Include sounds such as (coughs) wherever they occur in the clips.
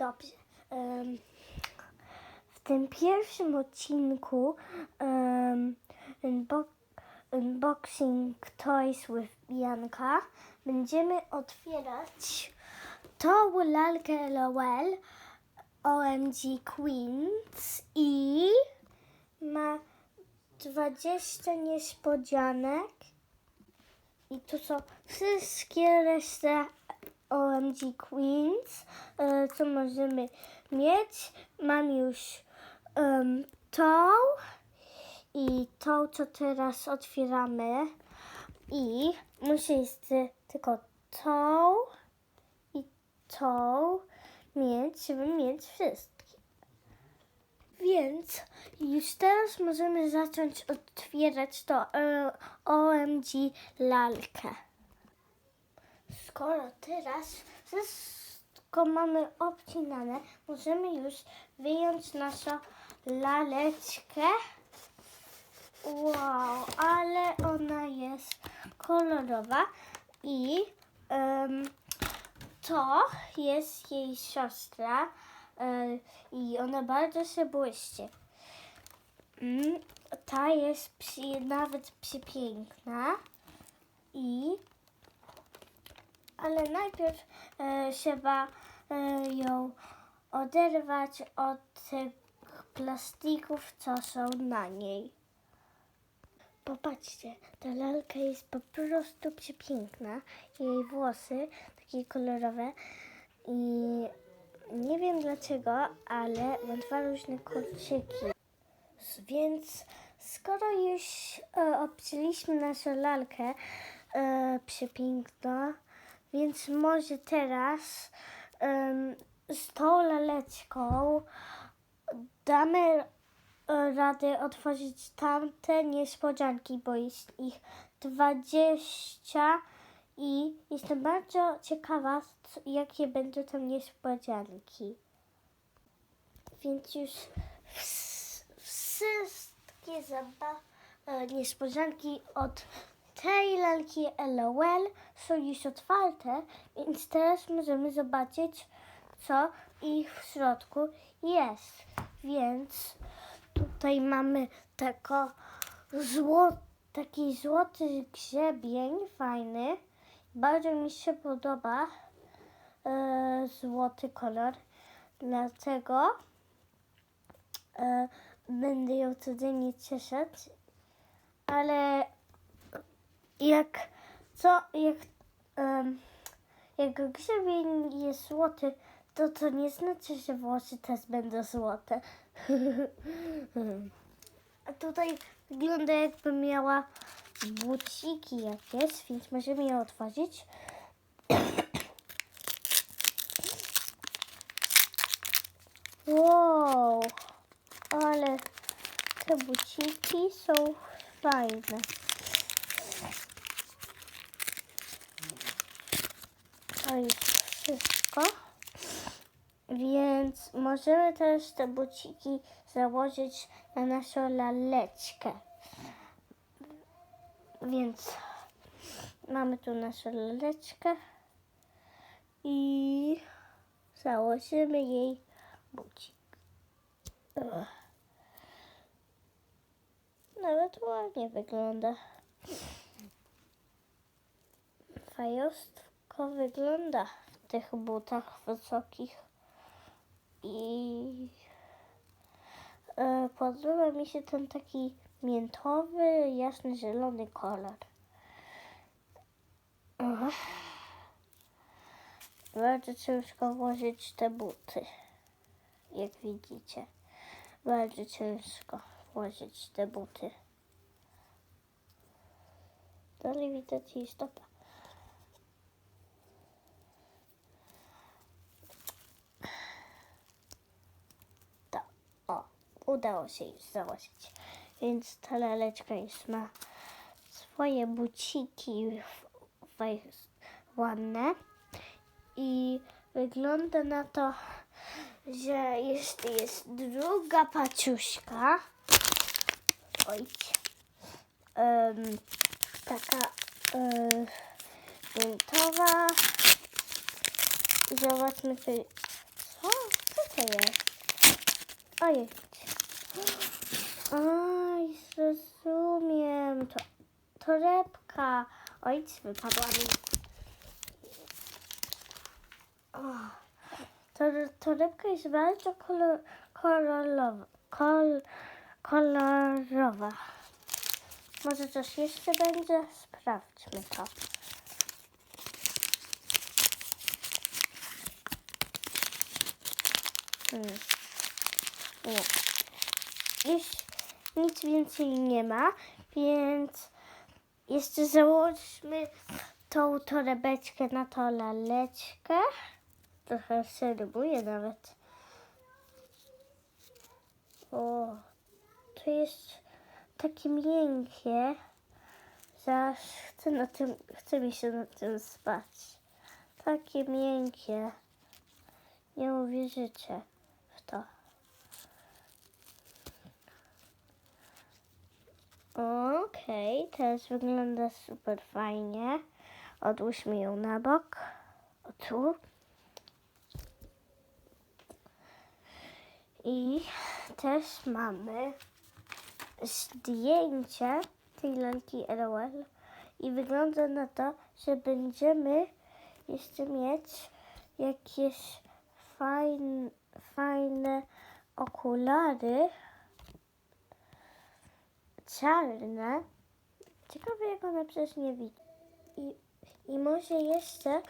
Dobrze. w tym pierwszym odcinku um, unbo- Unboxing Toys with Bianca będziemy otwierać tą lalkę LOL OMG Queens i ma 20 niespodzianek i to są wszystkie reszta OMG Queens, e, co możemy mieć. Mam już em, tą i tą, co teraz otwieramy. I muszę jeszcze tylko tą i tą mieć, żeby mieć wszystkie. Więc już teraz możemy zacząć otwierać to e, OMG lalkę. Skoro teraz wszystko mamy obcinane, możemy już wyjąć naszą laleczkę. Wow, ale ona jest kolorowa i em, to jest jej siostra e, i ona bardzo się błyszczy. Mm, ta jest nawet przepiękna i ale najpierw e, trzeba e, ją oderwać od tych plastików, co są na niej. Popatrzcie, ta lalka jest po prostu przepiękna. Jej włosy takie kolorowe i nie wiem dlaczego, ale ma dwa różne kolczyki. Więc skoro już e, obcięliśmy naszą lalkę e, przepiękną, więc może teraz em, z tą laleczką damy e, radę otworzyć tamte niespodzianki, bo jest ich 20 i jestem bardzo ciekawa, jakie będą tam niespodzianki. Więc już ws- wszystkie zaba- e, niespodzianki od tej lalki LOL są już otwarte, więc teraz możemy zobaczyć, co ich w środku jest. Więc tutaj mamy tako zło, taki złoty grzebień fajny. Bardzo mi się podoba e, złoty kolor, dlatego e, będę ją codziennie cieszyć. Ale jak co, jak, em, jak grzebień jest złoty, to to nie znaczy, że włosy też będą złote. (laughs) A tutaj wygląda jakby miała buciki jakieś, więc możemy je otworzyć. (coughs) Wow, ale te buciki są fajne. To jest wszystko. Więc możemy też te buciki założyć na naszą laleczkę. Więc mamy tu naszą laleczkę i założymy jej bucik. Nawet ładnie wygląda. Fajostko wygląda w tych butach wysokich. I e, podoba mi się ten taki miętowy, jasny, zielony kolor. Bardzo ciężko włożyć te buty, jak widzicie. Bardzo ciężko włożyć te buty. Dalej widać jej stopa. To, o, udało się już założyć. Więc ta laleczka już ma swoje buciki ładne i wygląda na to, że jeszcze jest druga paciuśka. Oj. Em, taka e, miętowa. I zobaczmy, Co? Co to jest? Ojej. Aj, rozumiem. To torebka. Oj, wypadła mi. O, to, torebka jest bardzo kolor, kolorowa. Kol, kolorowa. Może coś jeszcze będzie? Sprawdźmy to. Hmm. Nie. Już nic więcej nie ma, więc jeszcze założmy tą torebeczkę na tą laleczkę. Trochę serbuję nawet. O, to jest takie miękkie. Zaraz chcę, na tym, chce mi się na tym spać. Takie miękkie. Nie uwierzycie w to. Okej, teraz wygląda super fajnie. Odłóżmy ją na bok. O tu. I też mamy zdjęcie tej lalki LOL. I wygląda na to, że będziemy jeszcze mieć jakieś fajne, fajne okulary czarne. Ciekawe jak one przecież nie widzi. I, I może jeszcze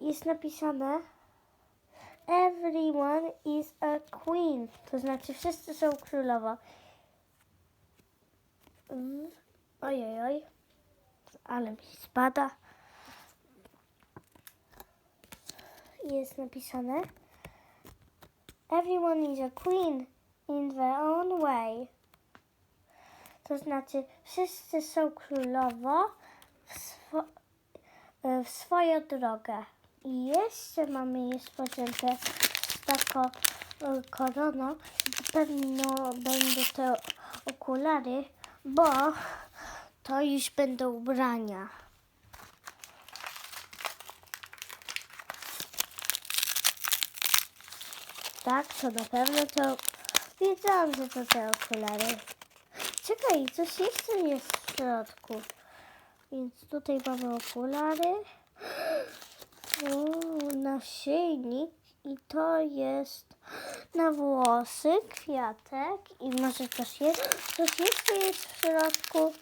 jest napisane Everyone is a queen. To znaczy wszyscy są królowo. Mm, Ojej, oj. Ale mi spada. Jest napisane Everyone is a queen in their own way. To znaczy wszyscy są królowo w, swo- e, w swoją drogę. I jeszcze mamy niespodziankę z taką e, koroną. Pewno będą te okulary, bo to już będą ubrania. Tak, to na pewno to... Wiedziałam, że to te okulary. Czekaj, coś jeszcze jest w środku. Więc tutaj mamy okulary. (gasps) O, naszyjnik. I to jest na włosy, kwiatek. I może coś jest. Coś jeszcze jest w środku.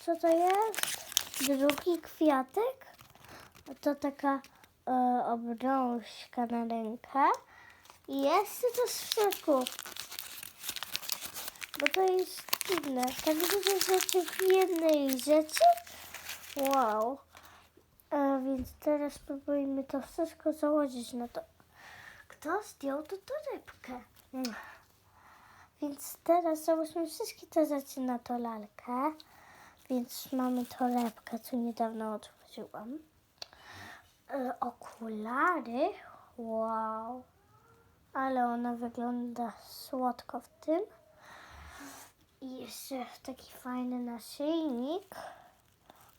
Co to jest? Drugi kwiatek. To taka e, obrączka na rękę. I jeszcze coś w środku. Bo to jest dziwne. Tak dużo rzeczy w jednej rzeczy. Wow. E, więc teraz spróbujmy to wszystko założyć na to. Kto zdjął tą torebkę? Mm. Więc teraz załóżmy wszystkie te rzeczy na tą lalkę. Więc mamy torebkę, co niedawno otworzyłam. E, okulary. Wow. Ale ona wygląda słodko w tym. I jeszcze taki fajny naszyjnik.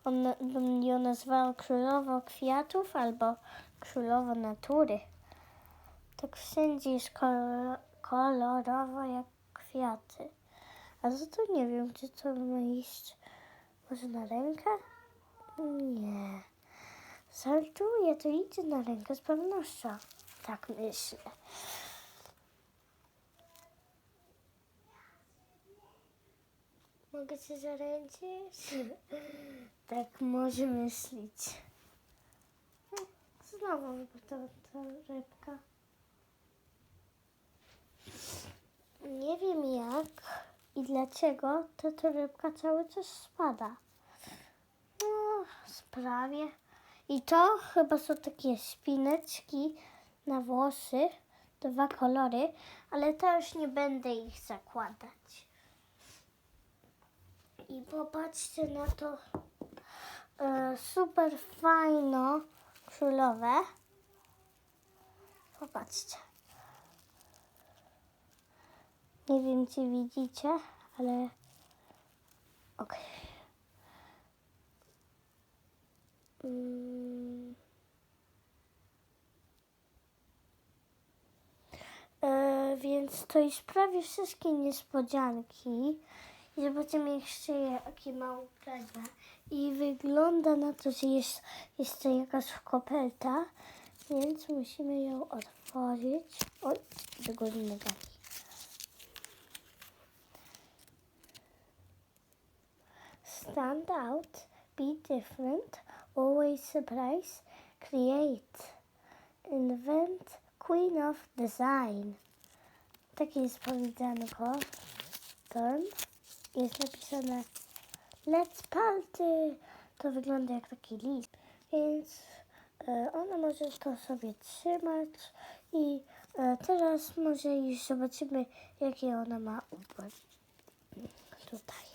On bym ją nazwała królowo kwiatów albo królowo natury. Tak wszędzie jest kolor, kolorowo jak kwiaty. A za to nie wiem, gdzie to ma iść. Może na rękę? Nie. Żartuję, to idzie na rękę z pewnością. Tak myślę. Mogę cię zaręczyć? (laughs) tak może myśleć. Znowu wypadła ta rybka. Nie wiem jak i dlaczego ta torebka cały czas spada. No, sprawie. I to chyba są takie spineczki na włosy, dwa kolory, ale to już nie będę ich zakładać. I popatrzcie na to e, super fajno królowe. Popatrzcie. Nie wiem, czy widzicie, ale okej. Mm. Więc to już prawie wszystkie niespodzianki. Zobaczymy jeszcze jakie ma. I wygląda na to, że jest jeszcze jakaś koperta, więc musimy ją otworzyć. Oj, do góry. Stand out, be different, always surprise, create, invent, queen of design. Takie jest powiedzonko. Ten jest napisane Let's party. To wygląda jak taki list. Więc e, ona może to sobie trzymać i e, teraz może już zobaczymy jakie ona ma ubranie. Tutaj.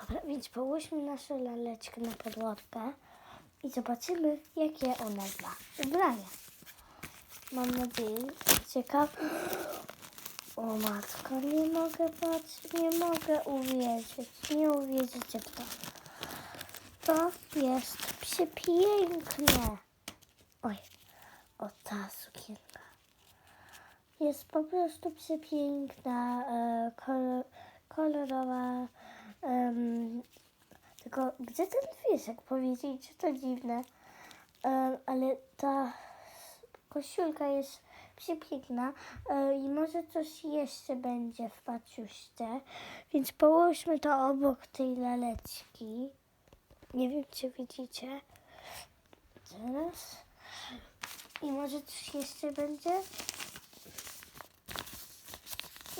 Dobra, więc połóżmy naszą laleczkę na podłodkę i zobaczymy jakie ona ma ubrania. Mam nadzieję, ciekawe. O matko, nie mogę patrzeć, nie mogę uwierzyć, nie uwierzycie w to. To jest przepiękne. Oj, o ta sukienka. Jest po prostu przepiękna, e, kolor, kolorowa. tylko gdzie ten wieszak powiedzieć, to dziwne. Em, ale ta koszulka jest przepiękna e, i może coś jeszcze będzie w paciuszce, więc połóżmy to obok tej laleczki. Nie wiem, czy widzicie. Teraz. I może coś jeszcze będzie?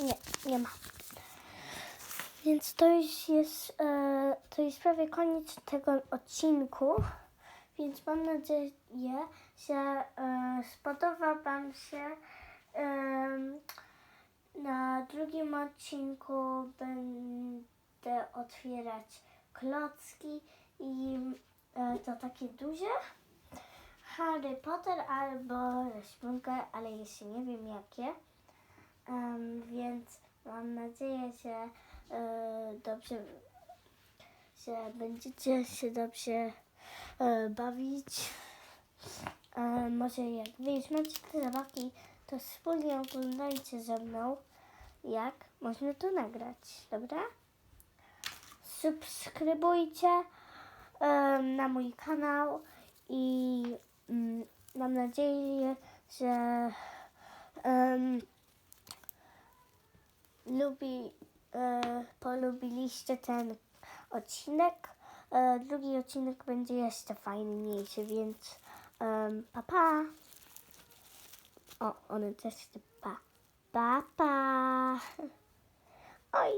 Nie, nie ma. Więc to już jest, e, to jest prawie koniec tego odcinku. Więc mam nadzieję, że e, spodoba Wam się. Em, na drugim odcinku będę otwierać klocki i e, to takie duże. Harry Potter albo Śpionkę, ale jeszcze nie wiem jakie. Em, więc mam nadzieję, że e, dobrze, że będziecie się dobrze e, bawić. E, może jak wy już te zabawki, to wspólnie oglądajcie ze mną, jak można to nagrać, dobra? Subskrybujcie e, na mój kanał i mm, mam nadzieję, że em, lubi, e, polubiliście ten odcinek. E, drugi odcinek będzie jeszcze fajniejszy, więc um, pa pa. O, one też chce pa. Pa pa. Oj,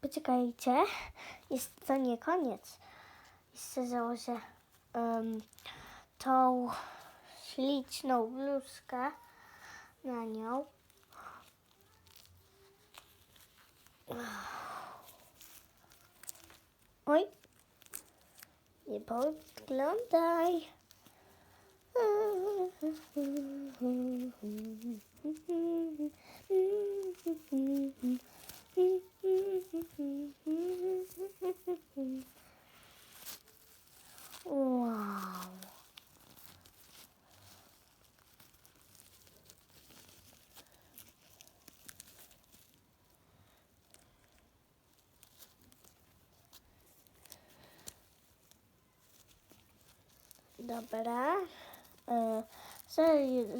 poczekajcie. Jest to nie koniec. Jeszcze założę um, tą śliczną bluzkę na nią. Oj, nie podglądaj. Wow. Dobra. E,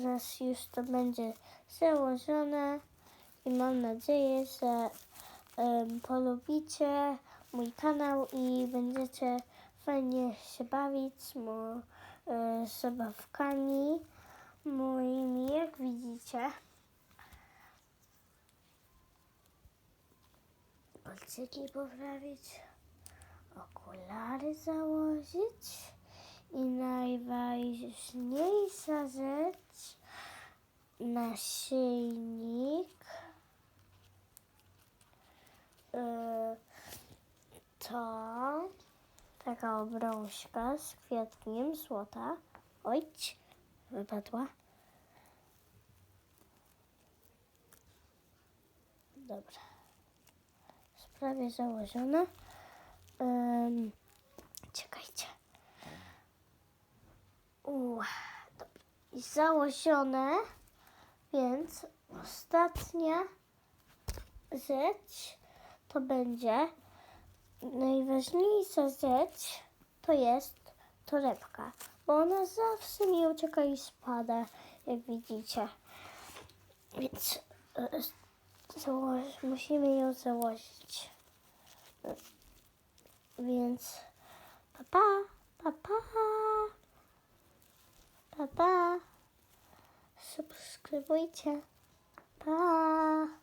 zaraz już to będzie założone i mam nadzieję, że polubicie mój kanał i będziecie fajnie się bawić mo, e, z zabawkami moimi, jak widzicie. Kolczyki poprawić, okulary założyć. I najważniejsza rzecz, naszyjnik. Yy, to taka obrączka z kwiatkiem złota. Ojć, wypadła. Dobra. Sprawie założone. Ym, Uuu, założone, więc ostatnia rzecz to będzie najważniejsza rzecz to jest torebka, bo ona zawsze mi ucieka i spada, jak widzicie. Więc e, musimy ją założyć. Więc pa pa, pa pa, pa pa. Subskrybujcie. Pa.